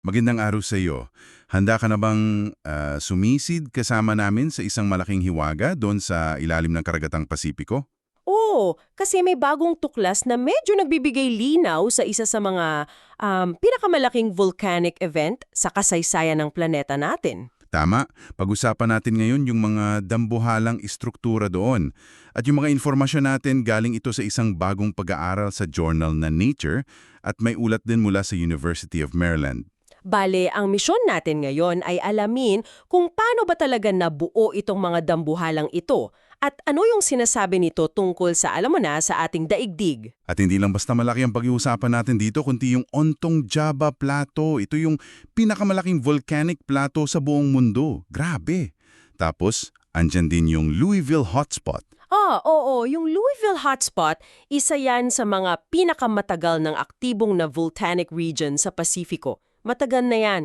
Magandang araw sa iyo. Handa ka na bang ah, sumisid kasama namin sa isang malaking hiwaga doon sa ilalim ng karagatang Pasipiko? Oo, kasi may bagong tuklas na medyo nagbibigay linaw sa isa sa mga um, pinakamalaking volcanic event sa kasaysayan ng planeta natin. Tama, pag-usapan natin ngayon yung mga dambuhalang istruktura doon. At yung mga informasyon natin galing ito sa isang bagong pag-aaral sa journal na Nature at may ulat din mula sa University of Maryland. Bale, ang misyon natin ngayon ay alamin kung paano ba talaga nabuo itong mga dambuhalang ito at ano yung sinasabi nito tungkol sa alam mo na sa ating daigdig. At hindi lang basta malaki ang pag-iusapan natin dito, kundi yung Ontong Java Plateau. Ito yung pinakamalaking volcanic plateau sa buong mundo. Grabe! Tapos, andyan din yung Louisville Hotspot. Ah, oo, yung Louisville hotspot, isa yan sa mga pinakamatagal ng aktibong na volcanic region sa Pasifiko. Matagal na yan.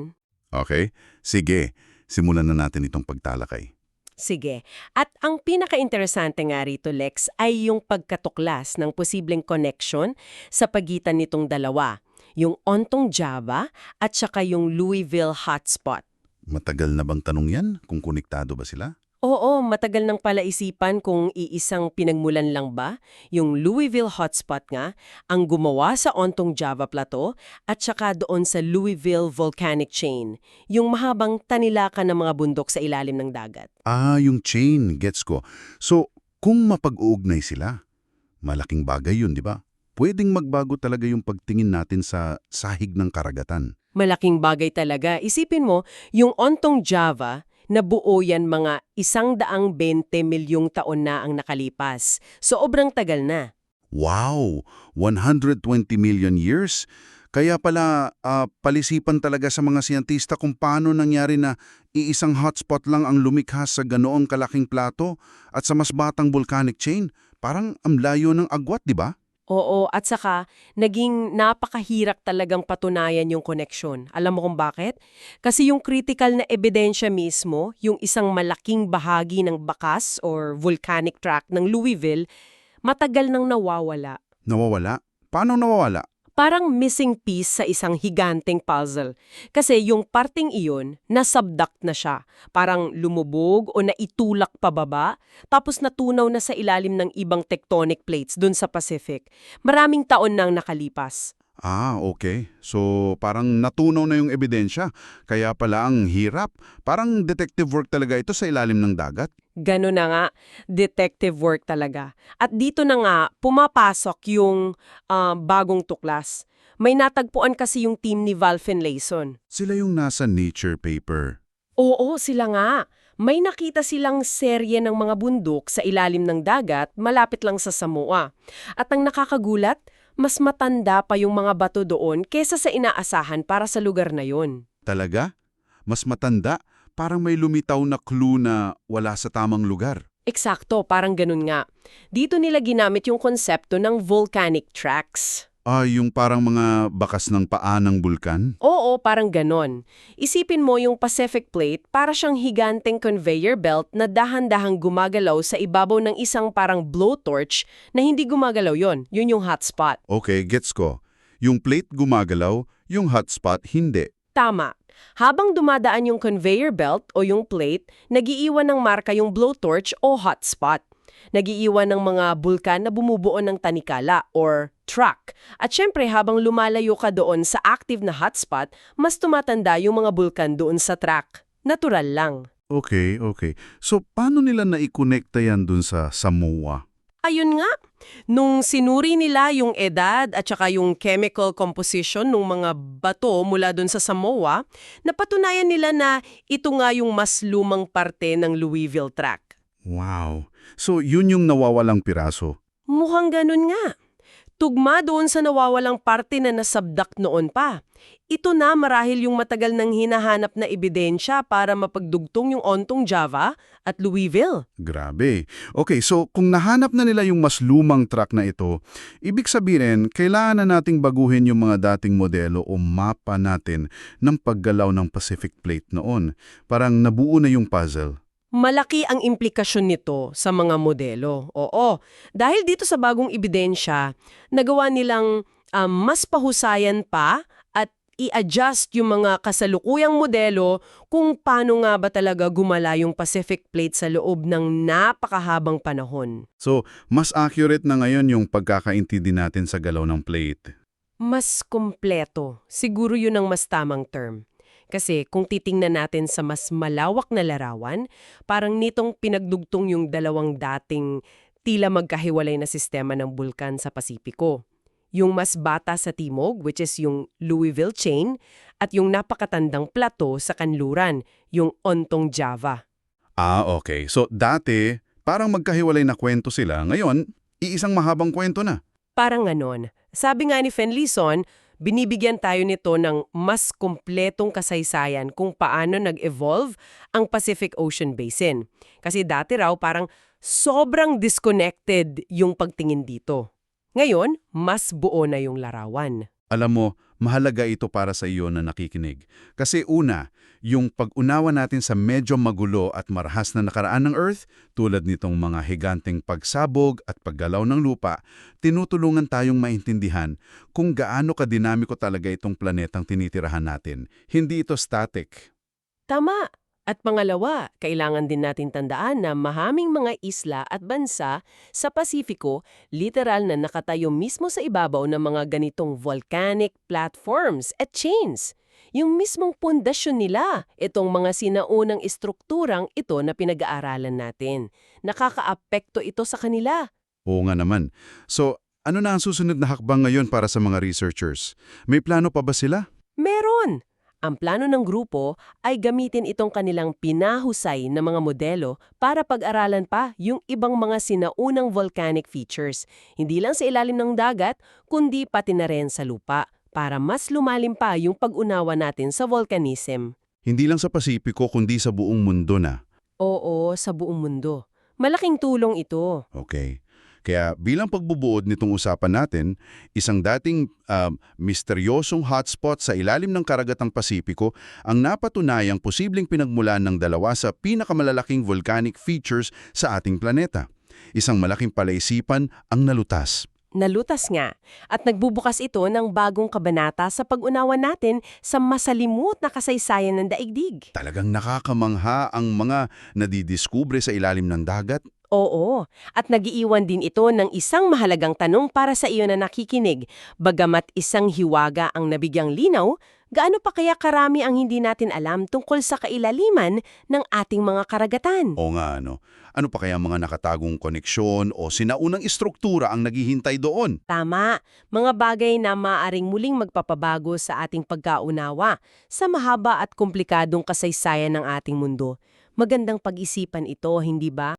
Okay? Sige, simulan na natin itong pagtalakay. Sige. At ang pinaka-interesante nga rito, Lex, ay yung pagkatuklas ng posibleng connection sa pagitan nitong dalawa. Yung Ontong Java at saka yung Louisville hotspot. Matagal na bang tanong yan kung konektado ba sila? Oo, matagal nang palaisipan kung iisang pinagmulan lang ba, yung Louisville hotspot nga, ang gumawa sa Ontong Java Plateau at saka doon sa Louisville Volcanic Chain, yung mahabang tanilakan ng mga bundok sa ilalim ng dagat. Ah, yung chain, gets ko. So, kung mapag-uugnay sila, malaking bagay yun, di ba? Pwedeng magbago talaga yung pagtingin natin sa sahig ng karagatan. Malaking bagay talaga. Isipin mo, yung Ontong Java, nabuo yan mga isang daang 20 milyong taon na ang nakalipas. So, obrang tagal na. Wow! 120 million years? Kaya pala ah, palisipan talaga sa mga siyentista kung paano nangyari na iisang hotspot lang ang lumikha sa ganoong kalaking plato at sa mas batang volcanic chain. Parang ang layo ng agwat, di ba? Oo, at saka naging napakahirap talagang patunayan yung connection. Alam mo kung bakit? Kasi yung critical na ebidensya mismo, yung isang malaking bahagi ng bakas or volcanic tract ng Louisville, matagal nang nawawala. Nawawala? Paano nawawala? Parang missing piece sa isang higanteng puzzle. Kasi yung parting iyon, nasubduct na siya. Parang lumubog o naitulak pababa, tapos natunaw na sa ilalim ng ibang tectonic plates dun sa Pacific. Maraming taon nang nakalipas. Ah, okay. So, parang natunaw na yung ebidensya. Kaya pala ang hirap. Parang detective work talaga ito sa ilalim ng dagat. Gano'n na nga, detective work talaga. At dito na nga, pumapasok yung ah, bagong tuklas. May natagpuan kasi yung team ni Val Finlayson. Sila yung nasa nature paper. Oo, sila nga. May nakita silang serye ng mga bundok sa ilalim ng dagat malapit lang sa Samoa. At ang nakakagulat, mas matanda pa yung mga bato doon kesa sa inaasahan para sa lugar na yon. Talaga? Mas matanda? Parang may lumitaw na clue na wala sa tamang lugar. Eksakto, parang ganun nga. Dito nila ginamit yung konsepto ng volcanic tracks. Ah, yung parang mga bakas ng paa ng bulkan? Oo, parang ganon. Isipin mo yung Pacific Plate para siyang higanteng conveyor belt na dahan-dahang gumagalaw sa ibabaw ng isang parang blowtorch na hindi gumagalaw yon. Yun yung hotspot. Okay, gets ko. Yung plate gumagalaw, yung hotspot hindi. Tama. Habang dumadaan yung conveyor belt o yung plate, nagiiwan ng marka yung blowtorch o hotspot. Nagiiwan ng mga bulkan na bumubuo ng tanikala or track. At syempre habang lumalayo ka doon sa active na hotspot, mas tumatanda yung mga bulkan doon sa track. Natural lang. Okay, okay. So, paano nila naikonekta yan dun sa Samoa? Ayun nga, nung sinuri nila yung edad at saka yung chemical composition ng mga bato mula dun sa Samoa, napatunayan nila na ito nga yung mas lumang parte ng Louisville Track. Wow. So, yun yung nawawalang piraso. Mukhang ganun nga. Tugma doon sa nawawalang parte na nasabdak noon pa. Ito na marahil yung matagal nang hinahanap na ebidensya para mapagdugtong yung Ontong Java at Louisville. Grabe. Okay, so kung nahanap na nila yung mas lumang truck na ito, ibig sabihin, kailangan na nating baguhin yung mga dating modelo o mapa natin ng paggalaw ng Pacific Plate noon. Parang nabuo na yung puzzle. Malaki ang implikasyon nito sa mga modelo. Oo. Dahil dito sa bagong ebidensya, nagawa nilang um, mas pahusayan pa at i-adjust yung mga kasalukuyang modelo kung paano nga ba talaga gumala yung Pacific Plate sa loob ng napakahabang panahon. So, mas accurate na ngayon yung pagkakaintindi natin sa galaw ng plate. Mas kompleto. Siguro yun ang mas tamang term. Kasi kung titingnan natin sa mas malawak na larawan, parang nitong pinagdugtong yung dalawang dating tila magkahiwalay na sistema ng bulkan sa Pasipiko. Yung mas bata sa timog, which is yung Louisville Chain, at yung napakatandang plato sa kanluran, yung Ontong Java. Ah, okay. So, dati, parang magkahiwalay na kwento sila. Ngayon, iisang mahabang kwento na. Parang ganon. Sabi nga ni Fenlison, binibigyan tayo nito ng mas kumpletong kasaysayan kung paano nag-evolve ang Pacific Ocean Basin. Kasi dati raw parang sobrang disconnected yung pagtingin dito. Ngayon, mas buo na yung larawan. Alam mo, mahalaga ito para sa iyo na nakikinig. Kasi una, yung pag-unawa natin sa medyo magulo at marahas na nakaraan ng Earth, tulad nitong mga higanteng pagsabog at paggalaw ng lupa, tinutulungan tayong maintindihan kung gaano kadinamiko talaga itong planetang tinitirahan natin. Hindi ito static. Tama! At pangalawa, kailangan din natin tandaan na mahaming mga isla at bansa sa Pasifiko literal na nakatayo mismo sa ibabaw ng mga ganitong volcanic platforms at chains. Yung mismong pundasyon nila, itong mga sinaunang estrukturang ito na pinag-aaralan natin. Nakakaapekto ito sa kanila. Oo nga naman. So, ano na ang susunod na hakbang ngayon para sa mga researchers? May plano pa ba sila? Meron! Ang plano ng grupo ay gamitin itong kanilang pinahusay na mga modelo para pag-aralan pa yung ibang mga sinaunang volcanic features, hindi lang sa ilalim ng dagat, kundi pati na rin sa lupa, para mas lumalim pa yung pag-unawa natin sa volcanism. Hindi lang sa Pasipiko kundi sa buong mundo na. Oo, sa buong mundo. Malaking tulong ito. Okay. Kaya bilang pagbubuod nitong usapan natin, isang dating um, misteryosong hotspot sa ilalim ng karagatang Pasipiko ang napatunayang posibleng pinagmulan ng dalawa sa pinakamalalaking volcanic features sa ating planeta. Isang malaking palaisipan ang nalutas. Nalutas nga at nagbubukas ito ng bagong kabanata sa pag-unawa natin sa masalimut na kasaysayan ng daigdig. Talagang nakakamangha ang mga nadidiskubre sa ilalim ng dagat. Oo, at nagiiwan din ito ng isang mahalagang tanong para sa iyo na nakikinig. Bagamat isang hiwaga ang nabigyang linaw, gaano pa kaya karami ang hindi natin alam tungkol sa kailaliman ng ating mga karagatan? O nga ano, ano pa kaya mga nakatagong koneksyon o sinaunang istruktura ang naghihintay doon? Tama, mga bagay na maaring muling magpapabago sa ating pagkaunawa sa mahaba at komplikadong kasaysayan ng ating mundo. Magandang pag-isipan ito, hindi ba?